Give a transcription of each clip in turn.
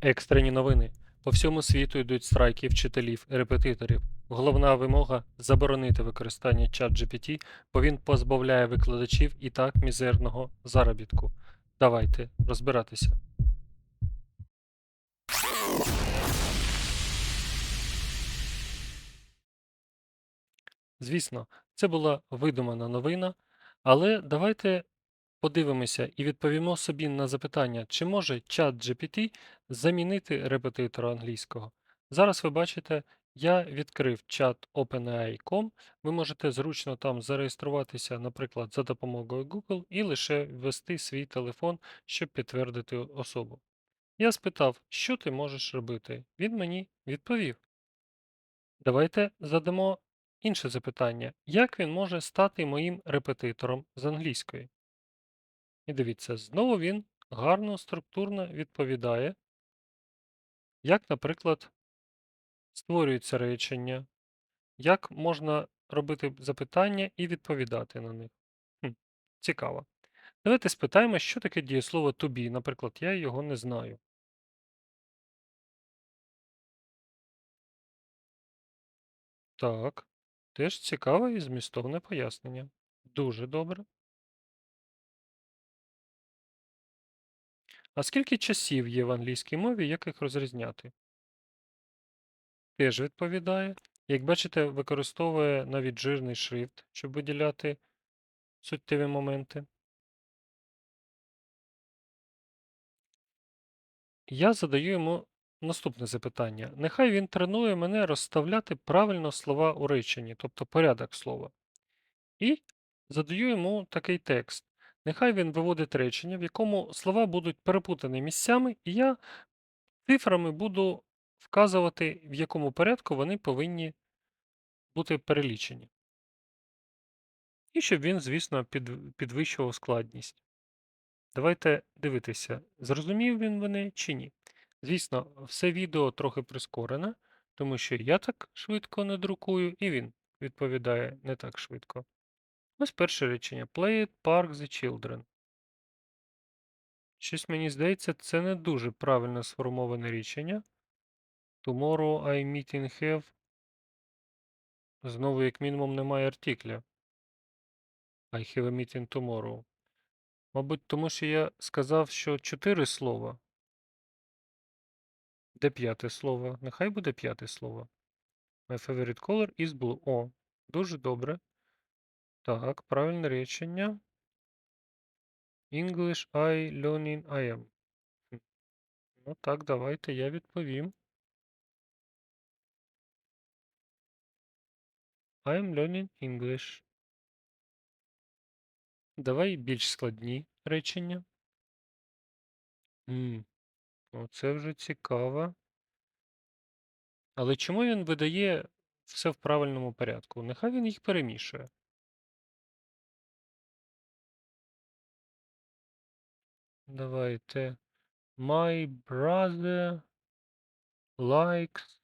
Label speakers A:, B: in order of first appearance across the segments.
A: Екстрені новини. По всьому світу йдуть страйки вчителів і репетиторів. Головна вимога заборонити використання ChatGPT, бо він позбавляє викладачів і так мізерного заробітку. Давайте розбиратися. Звісно, це була видумана новина, але давайте подивимося і відповімо собі на запитання, чи може ChatGPT замінити репетитора англійського. Зараз ви бачите, я відкрив чат OpenAI.com. Ви можете зручно там зареєструватися, наприклад, за допомогою Google і лише ввести свій телефон, щоб підтвердити особу. Я спитав, що ти можеш робити. Він мені відповів. Давайте задамо інше запитання: як він може стати моїм репетитором з англійської? І дивіться, знову він гарно, структурно відповідає, як, наприклад, створюється речення, як можна робити запитання і відповідати на них. Хм, цікаво. Давайте спитаємо, що таке дієслово to. Наприклад, я його не знаю. Так, теж цікаве і змістовне пояснення. Дуже добре. А скільки часів є в англійській мові, як їх розрізняти? Теж відповідає. Як бачите, використовує навіть жирний шрифт, щоб виділяти суттєві моменти. Я задаю йому наступне запитання. Нехай він тренує мене розставляти правильно слова у реченні, тобто порядок слова. І задаю йому такий текст. Нехай він виводить речення, в якому слова будуть перепутані місцями, і я цифрами буду вказувати, в якому порядку вони повинні бути перелічені. І щоб він, звісно, підвищував складність. Давайте дивитися, зрозумів він мене чи ні. Звісно, все відео трохи прискорене, тому що я так швидко не друкую, і він відповідає не так швидко. Ось перше речення. Play it, park the children. Щось мені здається, це не дуже правильно сформоване речення. Tomorrow I meeting have. Знову, як мінімум, немає артикля. I have a meeting tomorrow. Мабуть, тому що я сказав, що чотири слова. Де п'яте слово? Нехай буде п'яте слово. My favorite color is blue. О, дуже добре. Так, правильне речення. English I learning I am. Ну так, давайте я відповім. I am learning English. Давай більш складні речення. М, Оце вже цікаво. Але чому він видає все в правильному порядку? Нехай він їх перемішує. Давайте. My brother likes.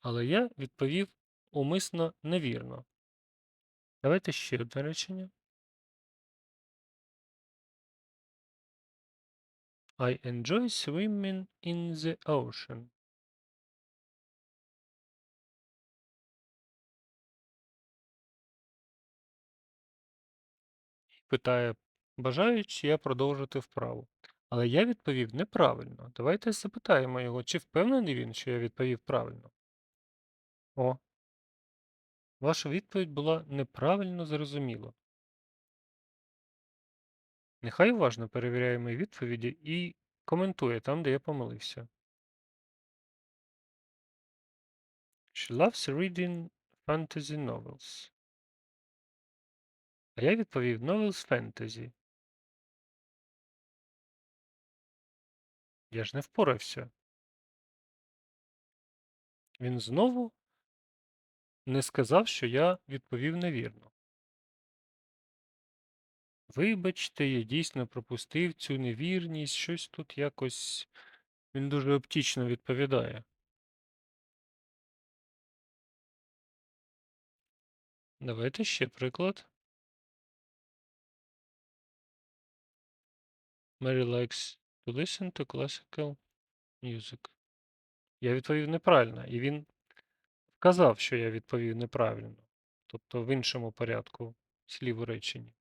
A: Але я відповів умисно невірно. Давайте ще одне речення. I enjoy swimming in the ocean. Питає, бажаю, чи я продовжити вправу. Але я відповів неправильно. Давайте запитаємо його, чи впевнений він, що я відповів правильно. О, ваша відповідь була неправильно зрозуміла. Нехай уважно перевіряє мої відповіді і коментує там, де я помилився. She loves reading fantasy novels. А я відповів Novels Fantasy. Я ж не впорався. Він знову не сказав, що я відповів невірно. Вибачте, я дійсно пропустив цю невірність, щось тут якось він дуже оптічно відповідає. Давайте ще приклад. Mary likes to listen to classical music. Я відповів неправильно, і він вказав, що я відповів неправильно. Тобто в іншому порядку слів у реченні.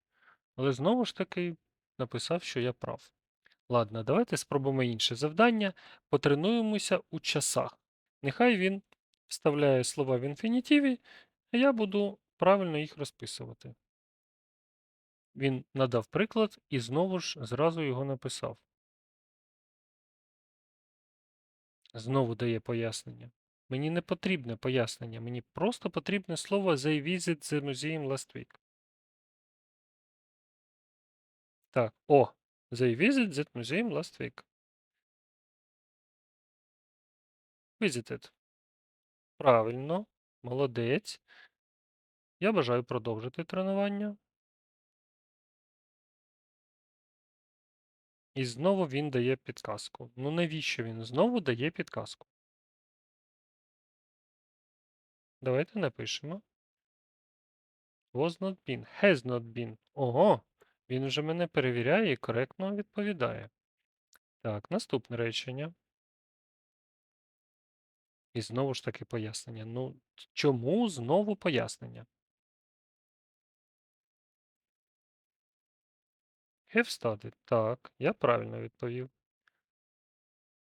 A: Але знову ж таки написав, що я прав. Ладно, давайте спробуємо інше завдання. Потренуємося у часах. Нехай він вставляє слова в інфінітиві, а я буду правильно їх розписувати. Він надав приклад і знову ж зразу його написав. Знову дає пояснення. Мені не потрібне пояснення, мені просто потрібне слово They visit the museum last week. Так, о, They visit that museum last week. Visited. Правильно, молодець. Я бажаю продовжити тренування. І знову він дає підказку. Ну навіщо він знову дає підказку? Давайте напишемо. Was not been. Has not been. Ого, він вже мене перевіряє і коректно відповідає. Так, наступне речення. І знову ж таки пояснення. Ну, чому знову пояснення? Have studied. Так, я правильно відповів.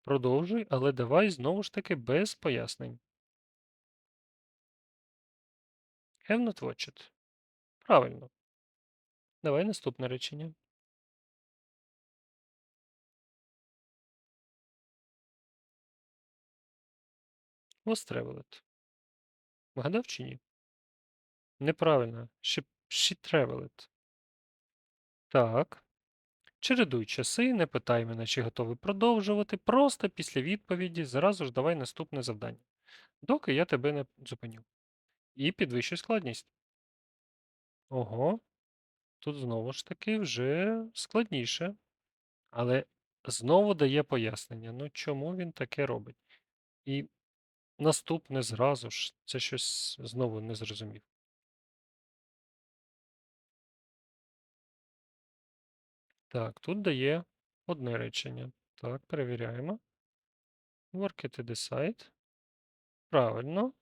A: Продовжуй, але давай знову ж таки без пояснень. Have not watched. Правильно. Давай наступне речення. Was traveled. Вгадав чи ні? Неправильно. She, she traveled. Так. Чередуй часи, не питай мене, чи готовий продовжувати. Просто після відповіді зразу ж давай наступне завдання. Доки я тебе не зупиню. І підвищуй складність. Ого. Тут знову ж таки вже складніше. Але знову дає пояснення. Ну чому він таке робить? І наступне зразу ж. Це щось знову не зрозумів. Так, тут дає одне речення. Так, перевіряємо. Work at decide. Правильно.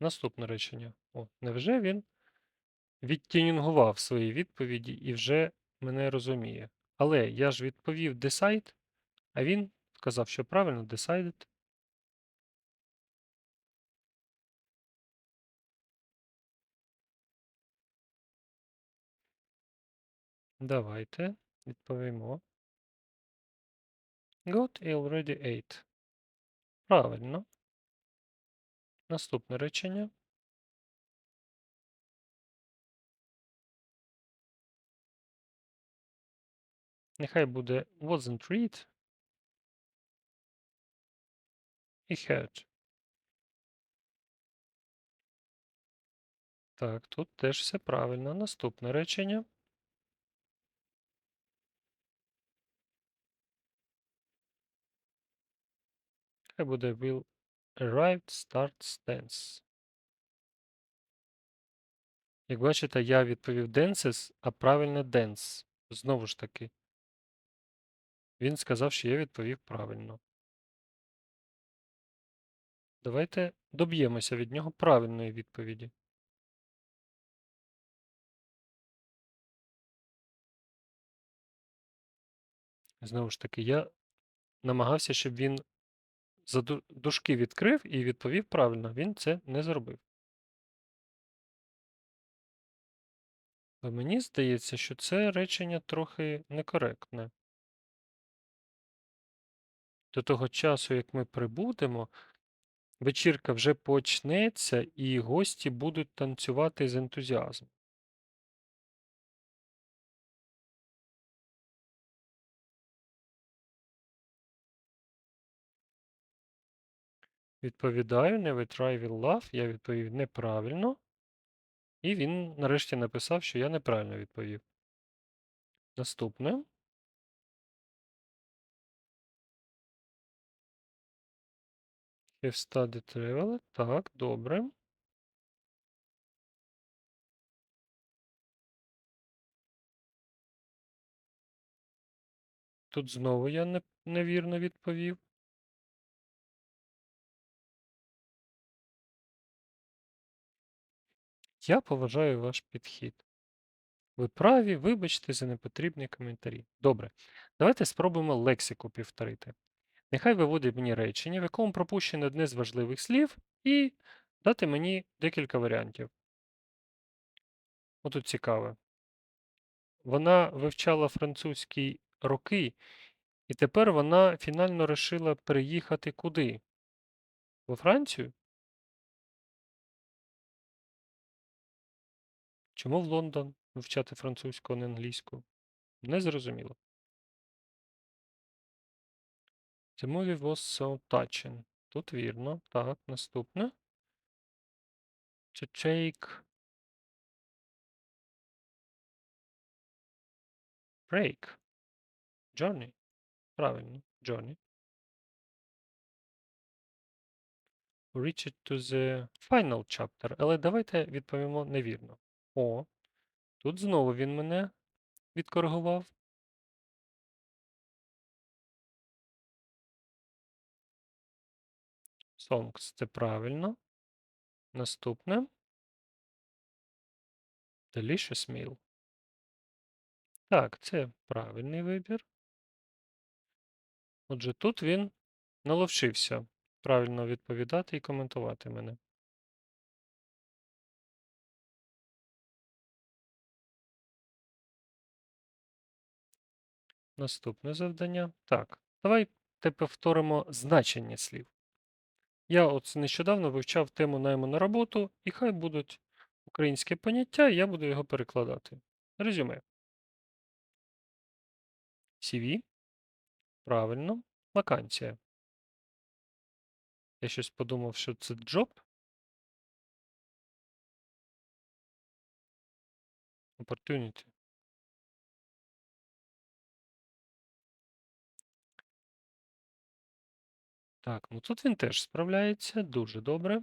A: Наступне речення. О, невже він відтюнінгував свої відповіді і вже мене розуміє. Але я ж відповів decide, а він сказав, що правильно decided. Давайте відповімо. Got already ate. Правильно. Наступне речення. Нехай буде wasn't read і heard. Так, тут теж все правильно. Наступне речення. Хай буде will arrived starts tense. Як бачите, я відповів dances, а правильно dance. Знову ж таки. Він сказав, що я відповів правильно. Давайте доб'ємося від нього правильної відповіді. Знову ж таки, я намагався, щоб він за дужки відкрив і відповів правильно. Він це не зробив. Бо мені здається, що це речення трохи некоректне. До того часу, як ми прибудемо, вечірка вже почнеться і гості будуть танцювати з ентузіазмом. Відповідаю, never try will love. Я відповів неправильно. І він нарешті написав, що я неправильно відповів. Наступне. Have studied travel. Так, добре. Тут знову я невірно відповів. Я поважаю ваш підхід. Ви праві, вибачте за непотрібні коментарі. Добре, давайте спробуємо лексику повторити. Нехай виводить мені речення, в якому пропущено одне з важливих слів, і дати мені декілька варіантів. Отут цікаве. Вона вивчала французький роки, і тепер вона фінально вирішила переїхати куди? Во Францію? Чому в Лондон вивчати французьку, а не англійську? Незрозуміло. The movie was so touching. Тут вірно. Так, наступне. To take break. Journey. Правильно, journey. Reach it to the final chapter. Але давайте відповімо невірно. О, тут знову він мене відкоригував. Songs це правильно. Наступне. Delicious meal. Так, це правильний вибір. Отже, тут він наловчився правильно відповідати і коментувати мене. Наступне завдання. Так, давайте повторимо значення слів. Я от нещодавно вивчав тему найму на роботу, і хай будуть українські поняття, і я буду його перекладати. Резюме. CV. Правильно. Вакансія. Я щось подумав, що це джоб. Opportunity. Так, ну тут він теж справляється дуже добре.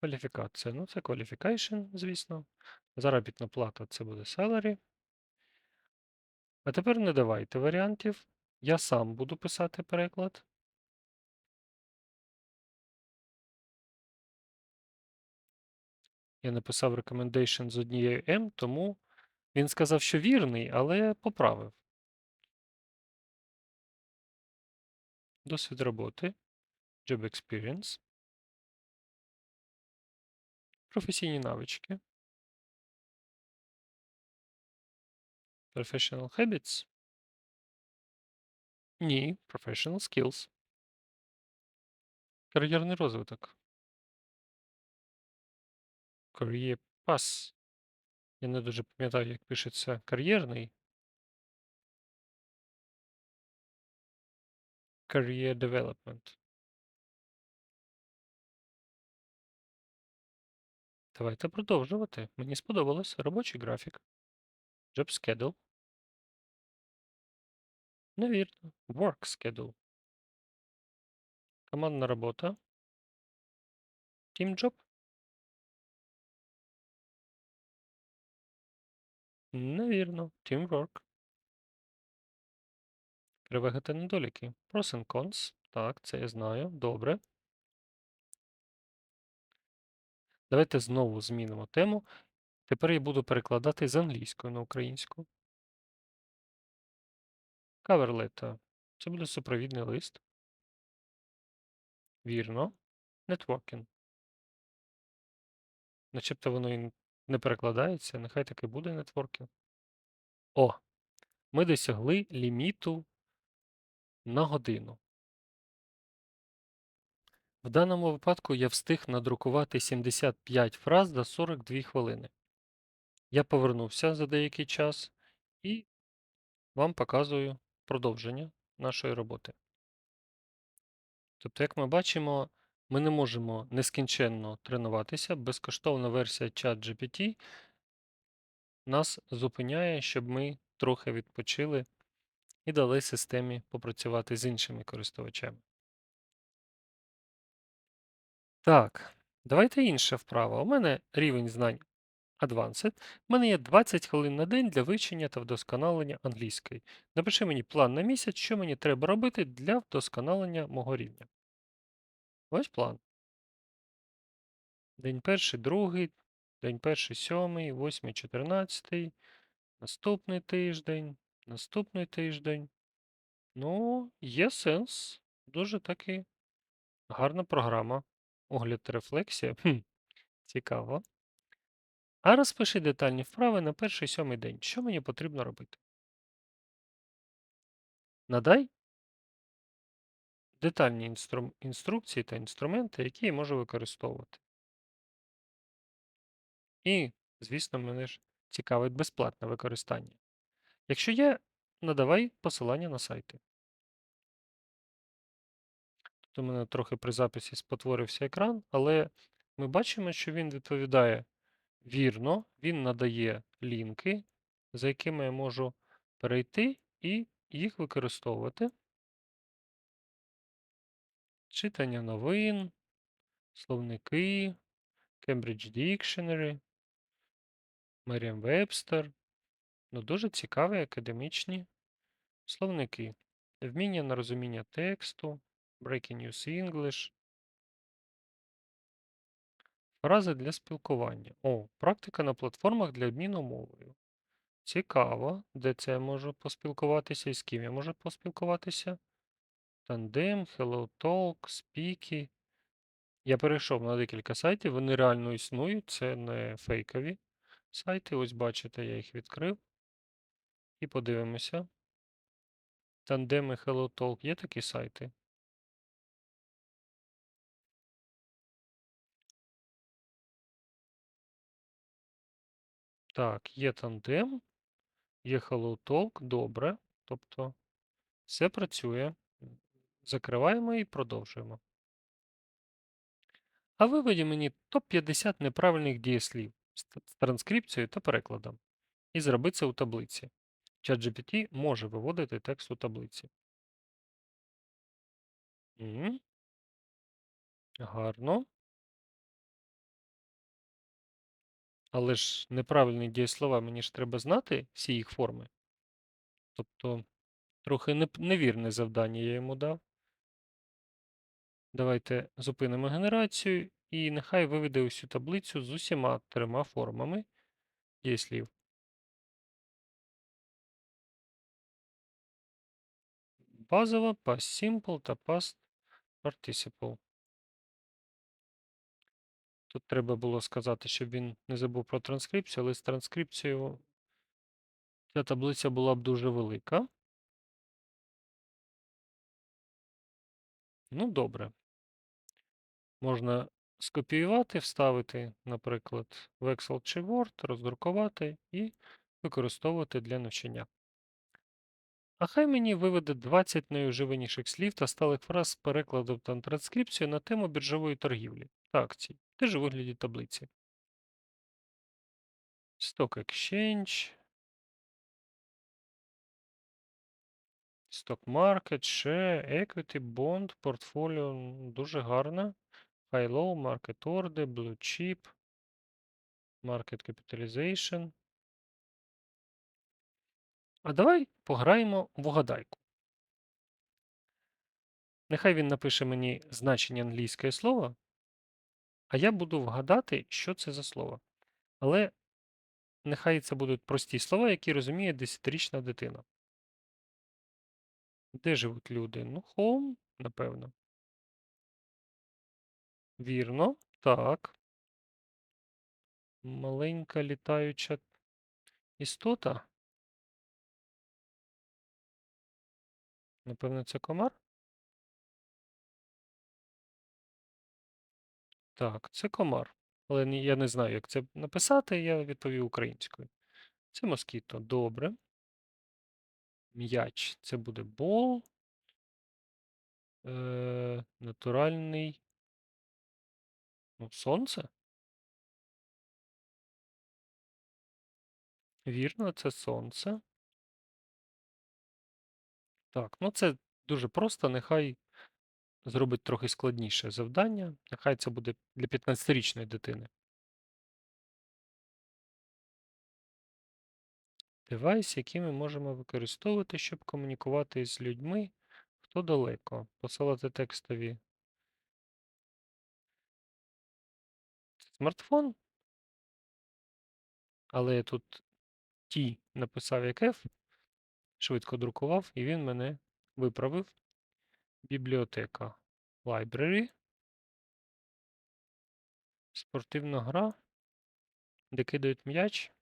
A: Кваліфікація. Ну, це qualification, звісно. Заробітна плата це буде salary. А тепер не давайте варіантів. Я сам буду писати переклад. Я написав recommendation з однією М, тому він сказав, що вірний, але поправив. Досвід роботи. Job experience. Професійні навички. Professional habits. Ні, professional skills. Кар'єрний розвиток. Career path. Я не дуже пам'ятаю, як пишеться кар'єрний. Career development. Давайте продовжувати. Мені сподобалось робочий графік. Job schedule. Невірно. Work schedule. Командна робота. Team job. Невірно. Teamwork. Переваги та недоліки. Pros and cons. Так, це я знаю. Добре. Давайте знову змінимо тему. Тепер я буду перекладати з англійської на українську. Cover letter. Це буде супровідний лист. Вірно. Networking. Начебто воно і не перекладається, нехай таки буде нетворкінг. О! Ми досягли ліміту на годину. В даному випадку я встиг надрукувати 75 фраз за 42 хвилини. Я повернувся за деякий час і вам показую продовження нашої роботи. Тобто, як ми бачимо, ми не можемо нескінченно тренуватися. Безкоштовна версія ChatGPT нас зупиняє, щоб ми трохи відпочили і дали системі попрацювати з іншими користувачами. Так, давайте інша вправа. У мене рівень знань Advanced. У мене є 20 хвилин на день для вивчення та вдосконалення англійської. Напиши мені план на місяць, що мені треба робити для вдосконалення мого рівня. Ось план. День перший, другий, день перший, сьомий, восьмий, чотирнадцятий, наступний тиждень, наступний тиждень. Ну, є сенс. Дуже таки гарна програма. Огляд рефлексія. Хм, цікаво. А розпиши детальні вправи на перший сьомий день. Що мені потрібно робити? Надай детальні інстру... інструкції та інструменти, які я можу використовувати. І, звісно, мене ж цікавить безплатне використання. Якщо є, надавай посилання на сайти. Тут у мене трохи при записі спотворився екран, але ми бачимо, що він відповідає вірно, він надає лінки, за якими я можу перейти і їх використовувати. Читання новин, словники, Cambridge Dictionary, Merriam-Webster. Ну, дуже цікаві академічні словники. Вміння на розуміння тексту, Breaking News English. Фрази для спілкування. О, практика на платформах для обміну мовою. Цікаво, де це я можу поспілкуватися і з ким я можу поспілкуватися. Тандем, HelloTalk, Speaky. Я перейшов на декілька сайтів, вони реально існують, це не фейкові сайти. Ось бачите, я їх відкрив. І подивимося. Тандем і HelloTalk є такі сайти? Так, є тандем, є HelloTalk, добре. Тобто все працює. Закриваємо і продовжуємо. А виведі мені топ-50 неправильних дієслів з транскрипцією та перекладом. І зроби це у таблиці. ChatGPT може виводити текст у таблиці. Гарно. Але ж неправильні дієслова мені ж треба знати всі їх форми. Тобто трохи невірне завдання я йому дав. Давайте зупинимо генерацію і нехай виведе усю таблицю з усіма трьома формами дієслів. Базова, past simple та past participle. Тут треба було сказати, щоб він не забув про транскрипцію, але з транскрипцією ця таблиця була б дуже велика. Ну, добре. Можна скопіювати, вставити, наприклад, в Excel чи Word, роздрукувати і використовувати для навчання. А хай мені виведе 20 найуживаніших слів та сталих фраз з перекладом та транскрипцією на тему біржової торгівлі та акцій, теж у вигляді таблиці. Stock Exchange, Stock Market, Share, Equity, Bond, Portfolio. Дуже гарно. High-Low, Market Order, Blue Chip, Market Capitalization. А давай пограємо в угадайку. Нехай він напише мені значення англійського слова, а я буду вгадати, що це за слово. Але нехай це будуть прості слова, які розуміє 10-річна дитина. Де живуть люди? Ну, home, напевно. Вірно. Так. Маленька літаюча істота. Напевно, це комар? Так, це комар. Але я не знаю, як це написати, я відповів українською. Це москіто. Добре. М'яч. Це буде бол. Е, натуральний. Ну, сонце. Вірно, це сонце. Так, ну це дуже просто. Нехай зробить трохи складніше завдання. Нехай це буде для 15-річної дитини. Девайс, який ми можемо використовувати, щоб комунікувати з людьми, хто далеко. Посилати текстові. Смартфон. Але я тут T написав як F, швидко друкував, і він мене виправив. Бібліотека. Library. Спортивна гра, де кидають м'яч.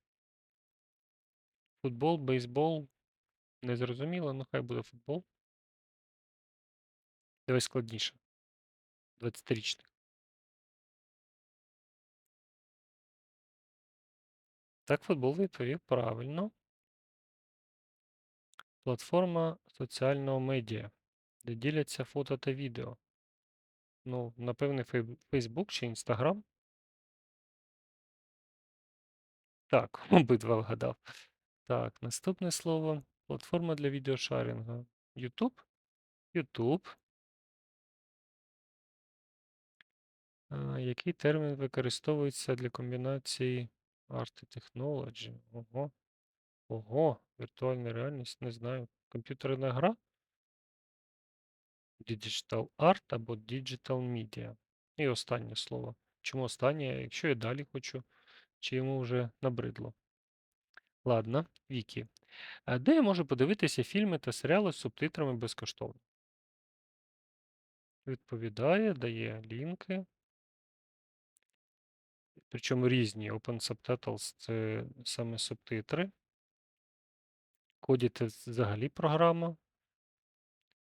A: Футбол, бейсбол. Незрозуміло, ну хай буде футбол. Давай складніше. 20-річний. Так, футбол відповів правильно. Платформа соціального медіа, де діляться фото та відео. Ну, напевне, Facebook чи Instagram. Так, обидва вгадав. Так, наступне слово. Платформа для відеошарінгу. YouTube. YouTube. А, Який термін використовується для комбінації Art Technology? Ого. Ого, віртуальна реальність, не знаю. Комп'ютерна гра? Digital Art або Digital Media. І останнє слово. Чому останнє? Якщо я далі хочу, чи йому вже набридло. Ладно, Вікі. Де я можу подивитися фільми та серіали з субтитрами безкоштовно? Відповідає, дає лінки. Причому різні. Open Subtitles це саме субтитри. Коді це взагалі програма.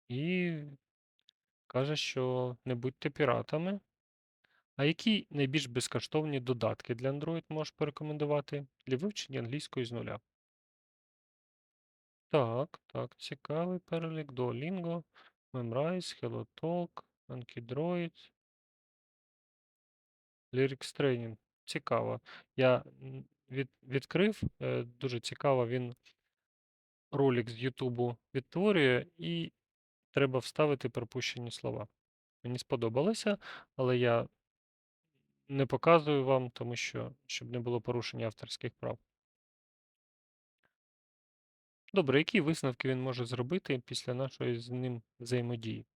A: І каже, що не будьте піратами. А які найбільш безкоштовні додатки для Android можеш порекомендувати для вивчення англійської з нуля? Так, так, цікавий перелік. Duolingo, Memrise, HelloTalk, Ankydroid, Lyrics Training. Цікаво. Я від, відкрив, е, дуже цікаво, він ролик з Ютубу відтворює і треба вставити пропущені слова. Мені сподобалося, але я не показую вам, тому що щоб не було порушення авторських прав. Добре, які висновки він може зробити після нашої з ним взаємодії?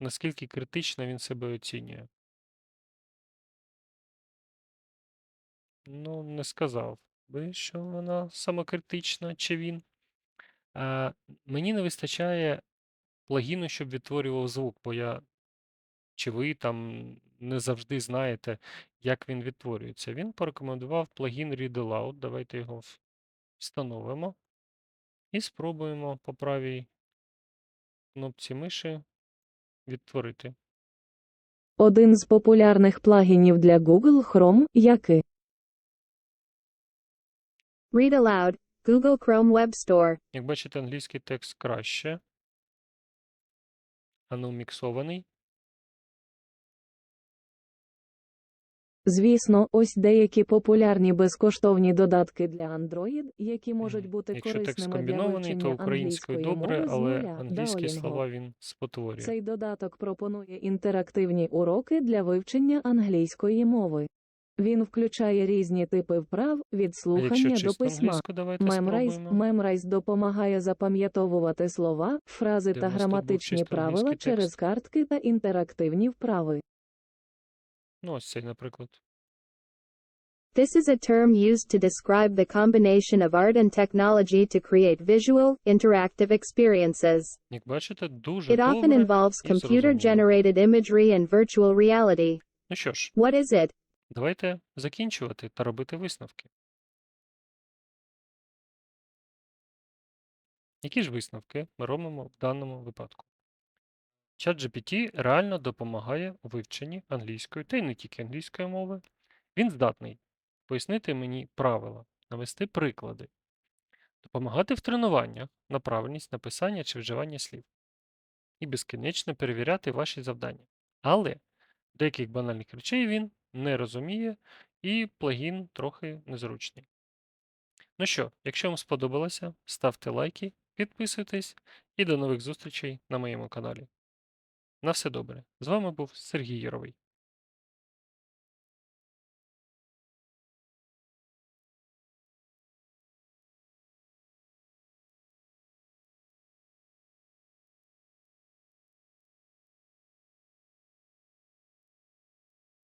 A: Наскільки критично він себе оцінює? Ну, не сказав би, що вона самокритична, чи він. А, мені не вистачає плагіну, щоб відтворював звук, бо я чи ви там не завжди знаєте, як він відтворюється. Він порекомендував плагін Read Aloud. Давайте його встановимо і спробуємо по правій кнопці миші відтворити.
B: Один з популярних плагінів для Google Chrome, який
C: Read aloud, Google Chrome Web Store.
A: Як бачите, англійський текст краще. А ну, міксований.
B: Звісно, ось деякі популярні безкоштовні додатки для Android, які можуть бути
A: Якщо текст
B: корисними для
A: то українською добре,
B: мови
A: але англійські слова він спотворює.
B: Цей додаток пропонує інтерактивні уроки для вивчення англійської мови. Він включає різні типи вправ від слухання до письма.
A: спробуємо.
B: Memrise допомагає запам'ятовувати слова, фрази та граматичні правила через
A: текст?
B: картки та інтерактивні вправи.
A: Ну, ось цей, наприклад.
C: This is a term used to describe the combination of art and technology to create visual, interactive experiences.
A: Як бачите, дуже
C: It often involves computer-generated imagery and virtual reality.
A: Ну що ж,
C: What is it?
A: Давайте закінчувати та робити висновки. Які ж висновки ми робимо в даному випадку? ChatGPT реально допомагає у вивченні англійської та й не тільки англійської мови. Він здатний пояснити мені правила, навести приклади, допомагати в тренуваннях на правильність написання чи вживання слів і безкінечно перевіряти ваші завдання. Але деяких банальних речей він не розуміє, і плагін трохи незручний. Ну що, якщо вам сподобалося, ставте лайки, підписуйтесь і до нових зустрічей на моєму каналі. На все добре. З вами був Сергій Яровий.